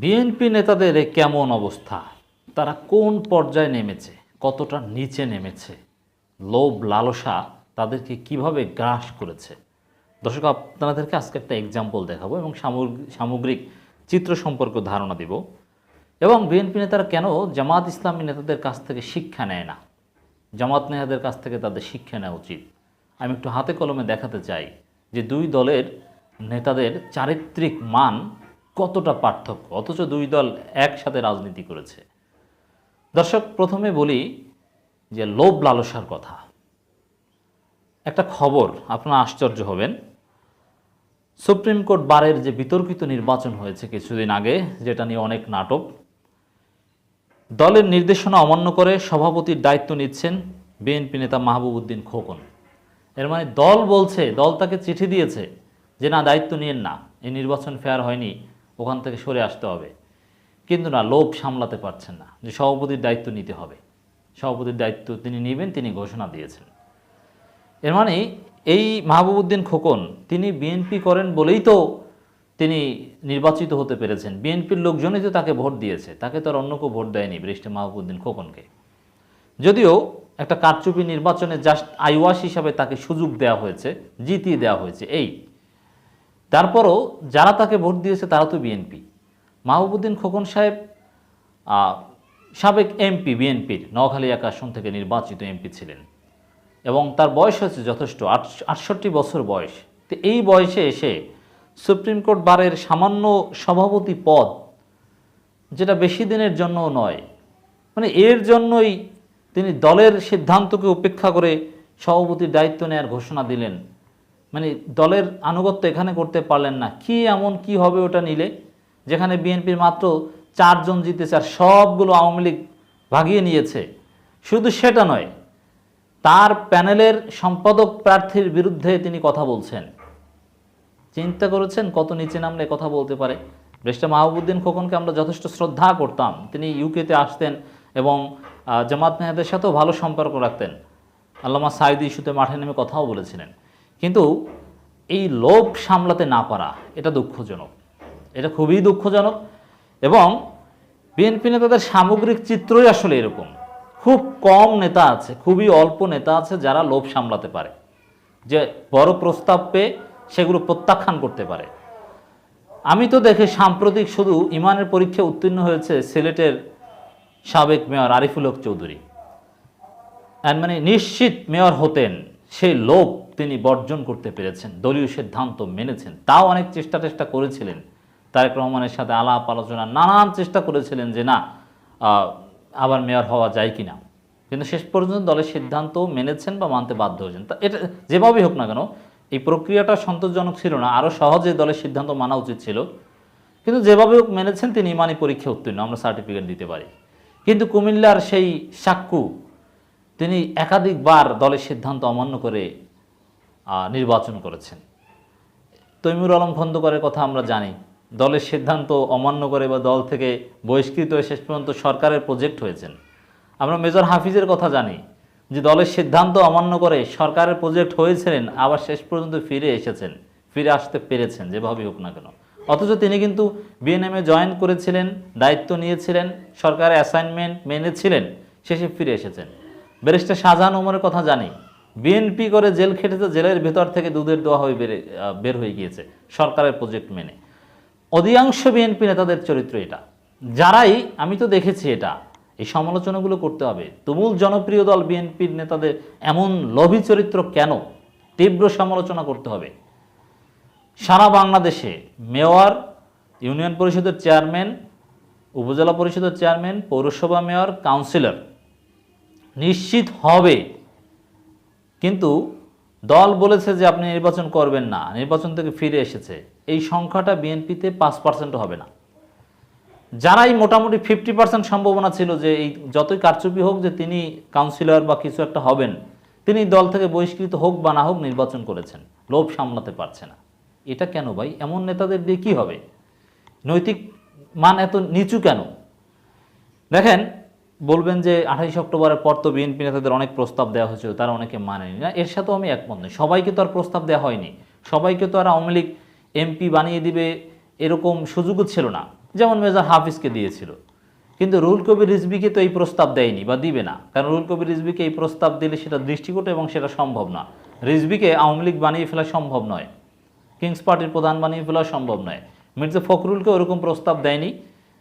BNP নেতাদের কেমন অবস্থা? তারা কোন পর্যায়ে নেমেছে? কতটা নিচে নেমেছে? লোভ, লালসা তাদেরকে কীভাবে গ্রাস করেছে? দর্শক, আপনাদেরকে আজকে একটা এক্সাম্পল দেখাবো এবং সামগ্রিক চিত্র সম্পর্কে ধারণা দিব। এবং বিএনপি নেতারা কেন জামাত ইসলামী নেতাদের কাছ থেকে শিক্ষা নেয় না? জামাত নেতাদের কাছ থেকে তাদের শিক্ষা নেওয়া উচিত। আমি একটু হাতে কলমে দেখাতে চাই যে দুই দলের নেতাদের চারিত্রিক মান কতটা পার্থক্য? অথচ দুই দল একসাথে রাজনীতি করেছে। দর্শক, প্রথমে বলি যে লোভ লালসার কথা। একটা খবর, আপনারা আশ্চর্য হবেন। সুপ্রিম কোর্ট বারের যে বিতর্কিত নির্বাচন হয়েছে কিছুদিন আগে, যেটা নিয়ে অনেক নাটক, দলের নির্দেশনা অমান্য করে সভাপতির দায়িত্ব নিচ্ছেন বিএনপি নেতা মাহবুব উদ্দিন খোকন। এর মানে দল বলছে, দল তাকে চিঠি দিয়েছে যে, না, দায়িত্ব নিয়েন না। এই নির্বাচন ফেয়ার হয়নি। ওখান থেকে সরে আসতে হবে। কিন্তু না, লোভ সামলাতে পারছেন না। যে সভাপতির দায়িত্ব নিতে হবে। সভাপতির দায়িত্ব তিনি নেবেন, তিনি ঘোষণা দিয়েছেন। এর মানে এই মাহবুবুদ্দিন খোকন, তিনি বিএনপি করেন বলেই তো তিনি নির্বাচিত হতে পেরেছেন। বিএনপির লোকজনই তো তাকে ভোট দিয়েছে। তাকে তো আর অন্য কেউ ভোট দেয়নি ব্রিস্টে মাহবুবুদ্দিন খোকনকে। যদিও একটা কারচুপি নির্বাচনে জাস্ট আইওয়াস হিসাবে তাকে সুযোগ দেওয়া হয়েছে, জিতিয়ে দেওয়া হয়েছে, এই তারপরও যারা তাকে ভোট দিয়েছে তারা তো বিএনপি মাহবুবুদ্দিন খোকন সাহেব সাবেক এমপি বিএনপির নোয়াখালী এক আসন থেকে নির্বাচিত এমপি ছিলেন। এবং তার বয়স হয়েছে যথেষ্ট আটষট্টি বছর বয়স। তো এই বয়সে এসে সুপ্রিম কোর্ট বারের সামান্য সভাপতি পদ, যেটা বেশি দিনের জন্য নয় মানে এর জন্যই তিনি দলের সিদ্ধান্তকে উপেক্ষা করে সভাপতির দায়িত্ব নেওয়ার ঘোষণা দিলেন মানে দলের আনুগত্য এখানে করতে পারলেন না। কি এমন, কি হবে ওটা নিলে? যেখানে বিএনপির মাত্র চারজন জিতেছে আর সবগুলো আওয়ামী লীগ ভাগিয়ে নিয়েছে। শুধু সেটা নয়, তার প্যানেলের সম্পাদক প্রার্থীর বিরুদ্ধে তিনি কথা বলছেন। চিন্তা করেছেন কত নিচে নামলে কথা বলতে পারে? ব্রেস্টা মাহবুদ্দিন খোকনকে আমরা যথেষ্ট শ্রদ্ধা করতাম। তিনি ইউকেতে আসতেন এবং জামাত মেহাদের সাথেও ভালো সম্পর্ক রাখতেন। আল্লামা সাইদি ইস্যুতে মাঠে নেমে কথাও বলেছিলেন। কিন্তু এই লোভ সামলাতে না পারা, এটা দুঃখজনক। এটা খুবই দুঃখজনক এবং বিএনপি নেতাদের সামগ্রিক চিত্রই আসলে এরকম। খুব কম নেতা আছে, খুবই অল্প নেতা আছে যারা লোভ সামলাতে পারে। যে বড় প্রস্তাব পেয়ে সেগুলো প্রত্যাখ্যান করতে পারে। আমি তো দেখে সাম্প্রতিক শুধু ইমানের পরীক্ষায় উত্তীর্ণ হয়েছে সিলেটের সাবেক মেয়র আরিফুল হক চৌধুরী। মানে নিশ্চিত মেয়র হতেন সেই লোভ তিনি বর্জন করতে পেরেছেন, দলীয় সিদ্ধান্ত মেনেছেন। তাও অনেক চেষ্টা চেষ্টা করেছিলেন। তারেক রহমানের সাথে আলাপ আলোচনা, নানান চেষ্টা করেছিলেন যে না আবার মেয়র হওয়া যায় কিনা। কিন্তু শেষ পর্যন্ত দলের সিদ্ধান্ত মেনেছেন বা মানতে বাধ্য হয়েছেন। তা এটা যেভাবেই হোক না কেন, এই প্রক্রিয়াটা সন্তোষজনক ছিল না। আরও সহজে দলের সিদ্ধান্ত মানা উচিত ছিল। কিন্তু যেভাবে হোক মেনেছেন, তিনি ইমানি পরীক্ষা উত্তীর্ণ, আমরা সার্টিফিকেট দিতে পারি। কিন্তু কুমিল্লার সেই সাক্কু তিনি একাধিকবার দলের সিদ্ধান্ত অমান্য করে নির্বাচন করেছেন। তৈমুর আলম খন্দকারের কথা আমরা জানি। দলের সিদ্ধান্ত অমান্য করে বা দল থেকে বহিষ্কৃত হয়ে শেষ পর্যন্ত সরকারের প্রজেক্ট হয়েছেন। আমরা মেজর হাফিজের কথা জানি যে দলের সিদ্ধান্ত অমান্য করে সরকারের প্রজেক্ট হয়েছিলেন, আবার শেষ পর্যন্ত ফিরে এসেছেন, ফিরে আসতে পেরেছেন, যেভাবেই হোক না কেন। অথচ তিনি কিন্তু বিএনএমে জয়েন করেছিলেন, দায়িত্ব নিয়েছিলেন, সরকারের অ্যাসাইনমেন্ট মেনেছিলেন, শেষে ফিরে এসেছেন। ব্যারিস্টার শাহজাহান ওমরের কথা জানি। বিএনপি করে জেল খেটেছে, জেলের ভেতর থেকে দুধের দোয়া হয়ে বেড়ে বের হয়ে গিয়েছে সরকারের প্রজেক্ট মেনে। অধিকাংশ বিএনপি নেতাদের চরিত্র এটা। যারাই, আমি তো দেখেছি এটা, এই সমালোচনাগুলো করতে হবে। তুমুল জনপ্রিয় দল বিএনপির নেতাদের এমন লোভী চরিত্র কেন? তীব্র সমালোচনা করতে হবে। সারা বাংলাদেশে মেয়র, ইউনিয়ন পরিষদের চেয়ারম্যান, উপজেলা পরিষদের চেয়ারম্যান, পৌরসভা মেয়র, কাউন্সিলর নিশ্চিত হবে কিন্তু দল বলেছে যে আপনি নির্বাচন করবেন না, নির্বাচন থেকে ফিরে এসেছে। এই সংখ্যাটা বিএনপিতে পাঁচ পার্সেন্ট হবে না। যারাই মোটামুটি ফিফটি পার্সেন্ট সম্ভাবনা ছিল যে এই যতই কারচুপি হোক যে তিনি কাউন্সিলর বা কিছু একটা হবেন, তিনি দল থেকে বহিষ্কৃত হোক বা না হোক নির্বাচন করেছেন, লোভ সামলাতে পারছে না। এটা কেন ভাই? এমন নেতাদের দিয়ে কী হবে? নৈতিক মান এত নিচু কেন? দেখেন বলবেন যে আঠাইশ অক্টোবরের পর তো বিএনপি নেতাদের অনেক প্রস্তাব দেওয়া হয়েছিল, তারা অনেকে মানেনি। না, এর সাথেও আমি একমত নই। সবাইকে তো আর প্রস্তাব দেওয়া হয়নি। সবাইকে তো আর আওয়ামী লীগ এমপি বানিয়ে দিবে এরকম সুযোগও ছিল না। যেমন মেজর হাফিজকে দিয়েছিল। কিন্তু রুল কবির রিজবিকে তো এই প্রস্তাব দেয়নি বা দিবে না। কারণ রুল কবির রিজবিকে এই প্রস্তাব দিলে সেটা দৃষ্টিকোট এবং সেটা সম্ভব না। রিজবিকে আওয়ামী লীগ বানিয়ে ফেলা সম্ভব নয়। কিংস পার্টির প্রধান বানিয়ে ফেলা সম্ভব নয়। মির্জা ফখরুলকে ওরকম প্রস্তাব দেয়নি।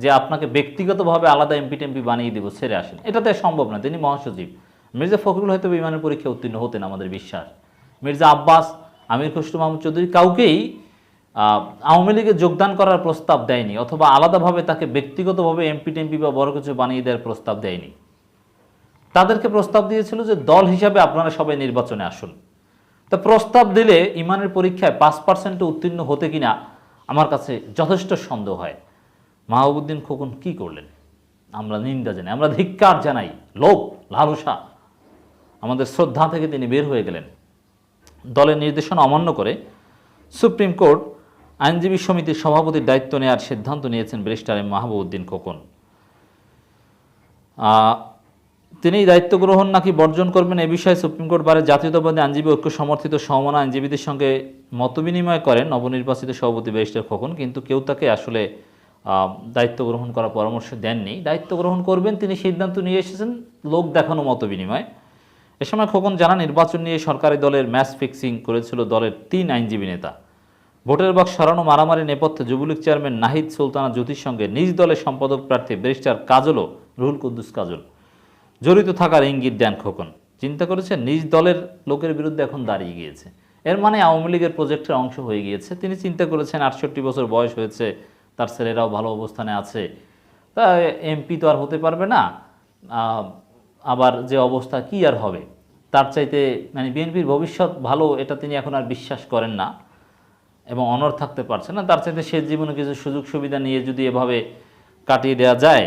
যে আপনাকে ব্যক্তিগতভাবে আলাদা এমপি টেমপি বানিয়ে দিব ছেড়ে আসেন। এটাতে সম্ভব না, তিনি মহাসচিব। মির্জা ফখরুল হয়তো বিমানের পরীক্ষা উত্তীর্ণ হতেন, আমাদের বিশ্বাস। মির্জা আব্বাস, আমির খসরু মাহমুদ চৌধুরী কাউকেই আওয়ামী লীগে যোগদান করার প্রস্তাব দেয়নি, অথবা আলাদাভাবে তাকে ব্যক্তিগতভাবে এমপি টেমপি বা বড় কিছু বানিয়ে দেওয়ার প্রস্তাব দেয়নি। তাদেরকে প্রস্তাব দিয়েছিল যে, দল হিসাবে আপনারা সবাই নির্বাচনে আসুন। তা প্রস্তাব দিলে ইমানের পরীক্ষায় পাঁচ পার্সেন্টে উত্তীর্ণ হতে কিনা আমার কাছে যথেষ্ট সন্দেহ হয়। মাহবুদ্দিন খোকন কি করলেন? আমরা নিন্দা জানাই, আমরা ধিক্কার জানাই, লোভ, লালসা। আমাদের শ্রদ্ধা থেকে তিনি বের হয়ে গেলেন। দলের নির্দেশনা অমান্য করে সুপ্রিম কোর্ট আইনজীবী সমিতির সভাপতির দায়িত্ব নেওয়ার সিদ্ধান্ত নিয়েছেন ব্যারিস্টার এম মাহবুবুদ্দিন খোকন। তিনি দায়িত্ব গ্রহণ নাকি বর্জন করবেন এ বিষয়ে সুপ্রিম কোর্ট বারে জাতীয়তাবাদী আইনজীবী ঐক্য সমর্থিত সমমনা আইনজীবীদের সঙ্গে মতবিনিময় করেন নবনির্বাচিত সভাপতি ব্যারিস্টার খোকন, কিন্তু কেউ তাকে আসলে দায়িত্ব গ্রহণ করার পরামর্শ দেননি। দায়িত্ব গ্রহণ করবেন, তিনি সিদ্ধান্ত নিয়ে এসেছেন, লোক দেখানো মতবিনিময় এ সময় খোকন জানা নির্বাচন নিয়ে সরকারি দলের ম্যাচ ফিক্সিং করেছিল দলের তিন আইনজীবী নেতা। ভোটের বাক্স সরানো মারামারি নেপথ্যে যুবলীগ চেয়ারম্যান নাহিদ সুলতানা জ্যোতির সঙ্গে নিজ দলের সম্পাদক প্রার্থী ব্যারিস্টার কাজলও রুহুল কুদ্দুস কাজল। জড়িত থাকার ইঙ্গিত দেন খোকন। চিন্তা করেছে নিজ দলের লোকের বিরুদ্ধে এখন দাঁড়িয়ে গিয়েছে। এর মানে আওয়ামী লীগের প্রজেক্টের অংশ হয়ে গিয়েছে। তিনি চিন্তা করেছেন, আটষট্টি বছর বয়স হয়েছে তার ছেলেরাও ভালো অবস্থানে আছে। তা এমপি তো আর হতে পারবে না। আবার যে অবস্থা কি আর হবে? তার চাইতে মানে বিএনপির ভবিষ্যৎ ভালো, এটা তিনি এখন আর বিশ্বাস করেন না এবং অনর থাকতে পারছে না। তার চাইতে সে জীবনে কিছু সুযোগ সুবিধা নিয়ে যদি এভাবে কাটিয়ে দেওয়া যায়,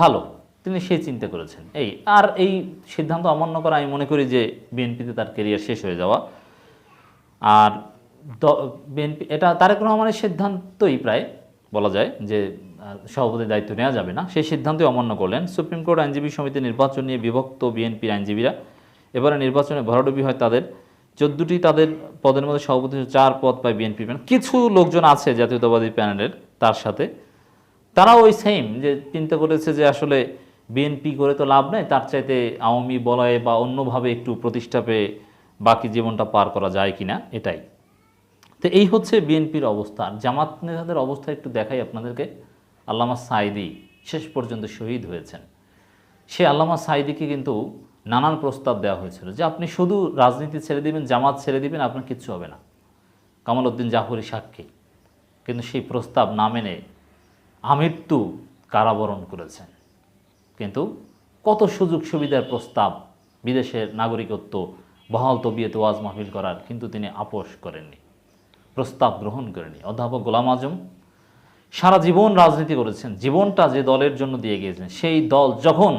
ভালো। তিনি সেই চিন্তা করেছেন। এই, আর এই সিদ্ধান্ত অমান্য করা আমি মনে করি যে বিএনপিতে তার কেরিয়ার শেষ হয়ে যাওয়া। আর বিএনপি, এটা তারেক রহমানের সিদ্ধান্তই প্রায়। বলা যায় যে সভাপতির দায়িত্ব নেওয়া যাবে না। সেই সিদ্ধান্তই অমান্য করলেন সুপ্রিম কোর্ট আইনজীবী সমিতি নির্বাচন নিয়ে বিভক্ত বিএনপির আইনজীবীরা। এবারে নির্বাচনে ভরাডুবি হয় তাদের। চোদ্দটি তাদের পদের মধ্যে সভাপতি চার পদ পায় বিএনপি প্যানেল। কিছু লোকজন আছে জাতীয়তাবাদী প্যানেলের তার সাথে। তারা ওই সেম যে, চিন্তা করেছে যে, আসলে বিএনপি করে তো লাভ নেই, তার চাইতে আওয়ামী বলয়ে বা অন্যভাবে একটু প্রতিষ্ঠা পেয়ে বাকি জীবনটা পার করা যায় কিনা, এটাই। তো এই হচ্ছে বিএনপির অবস্থা। আর জামাত নেতাদের অবস্থা একটু দেখাই আপনাদেরকে। আল্লামা সাইদি শেষ পর্যন্ত শহীদ হয়েছেন। সে আল্লামা সাইদিকে কিন্তু নানান প্রস্তাব দেওয়া হয়েছিল যে আপনি শুধু রাজনীতি ছেড়ে দিবেন, জামাত ছেড়ে দিবেন, আপনার কিচ্ছু হবে না। কামাল উদ্দিন জাফরি সাক্ষী কিন্তু সেই প্রস্তাব না মেনে আমৃত্যু কারাবরণ করেছেন। কিন্তু কত সুযোগ সুবিধার প্রস্তাব বিদেশের নাগরিকত্ব বহাল তবিয়ত ওয়াজ মাহফিল করার কিন্তু তিনি আপোষ করেননি। প্রস্তাব গ্রহণ করেনি। অধ্যাপক গোলাম আজম সারা জীবন রাজনীতি করেছেন। জীবনটা যে দলের জন্য দিয়ে গিয়েছেন সেই দল যখন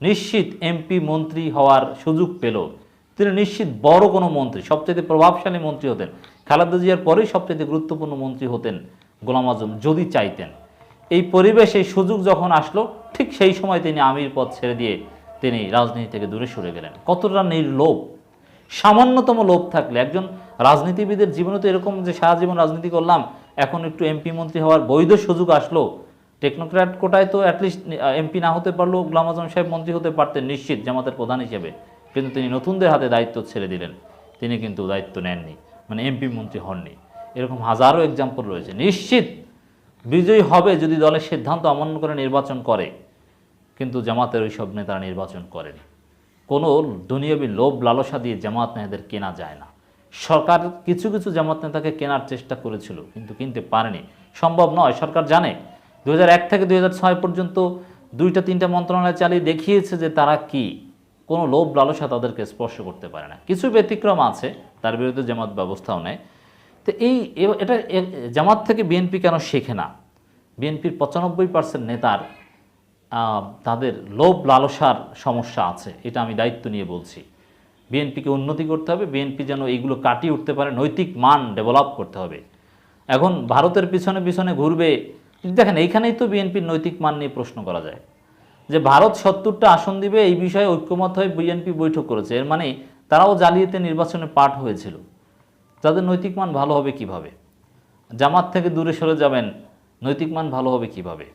নিশ্চিত এমপি মন্ত্রী হওয়ার সুযোগ পেল, তিনি নিশ্চিত বড় কোনো মন্ত্রী সবচেয়ে প্রভাবশালী মন্ত্রী হতেন। খালেদা জিয়ার পরেই সবচেয়ে গুরুত্বপূর্ণ মন্ত্রী হতেন গোলাম আজম, যদি চাইতেন। এই পরিবেশে সুযোগ যখন আসলো, ঠিক সেই সময় তিনি আমির পদ ছেড়ে দিয়ে তিনি রাজনীতি থেকে দূরে সরে গেলেন। কতটা নির্লোভ সামান্যতম লোভ থাকলে, একজন রাজনীতিবিদের জীবনে তো এরকম যে সারা জীবন রাজনীতি করলাম, এখন একটু এমপি মন্ত্রী হওয়ার বৈধ সুযোগ আসলো টেকনোক্র্যাট কোটায় তো অ্যাটলিস্ট এমপি না হতে পারলেও গোলাম আজম সাহেব মন্ত্রী হতে পারতেন নিশ্চিত, জামাতের প্রধান হিসেবে। কিন্তু তিনি নতুনদের হাতে দায়িত্ব ছেড়ে দিলেন। তিনি কিন্তু দায়িত্ব নেননি মানে এমপি মন্ত্রী হননি। এরকম হাজারো এক্সাম্পল রয়েছে। নিশ্চিত বিজয়ী হবে যদি দলের সিদ্ধান্ত অমান্য করে নির্বাচন করে, কিন্তু জামাতের ওই সব নেতারা নির্বাচন করেনি। কোনো দুনিয়াবি লোভ লালসা দিয়ে জামাত নেতাদের কেনা যায় না। সরকার কিছু কিছু জামাত নেতাকে কেনার চেষ্টা করেছিল, কিন্তু কিনতে পারেনি। সম্ভব নয়, সরকার জানে। দু হাজার এক থেকে দু হাজার ছয় পর্যন্ত দুইটা, তিনটা মন্ত্রণালয় চালিয়ে দেখিয়েছে যে তারা কি। কোনো লোভ লালসা তাদেরকে স্পর্শ করতে পারে না। কিছু ব্যতিক্রম আছে, তার বিরুদ্ধে জামাত ব্যবস্থাও নেয়। তো এই এটা জামাত থেকে বিএনপি কেন শেখে না? বিএনপির পঁচানব্বই পার্সেন্ট নেতার তাদের লোভ লালসার সমস্যা আছে, এটা আমি দায়িত্ব নিয়ে বলছি। বিএনপিকে উন্নতি করতে হবে, বিএনপি যেন এইগুলো কাটিয়ে উঠতে পারে, নৈতিক মান ডেভেলপ করতে হবে। এখন ভারতের পিছনে পিছনে ঘুরবে দেখেন এইখানেই তো বিএনপির নৈতিক মান নিয়ে প্রশ্ন করা যায়। যে ভারত সত্তরটা আসন দিবে, এই বিষয়ে ঐক্যমত হয়ে বিএনপি বৈঠক করেছে, এর মানে তারাও জালিয়াতে নির্বাচনে পাঠ হয়েছিল। তাদের নৈতিক মান ভালো হবে কীভাবে? জামাত থেকে দূরে সরে যাবেন, নৈতিক মান ভালো হবে কীভাবে?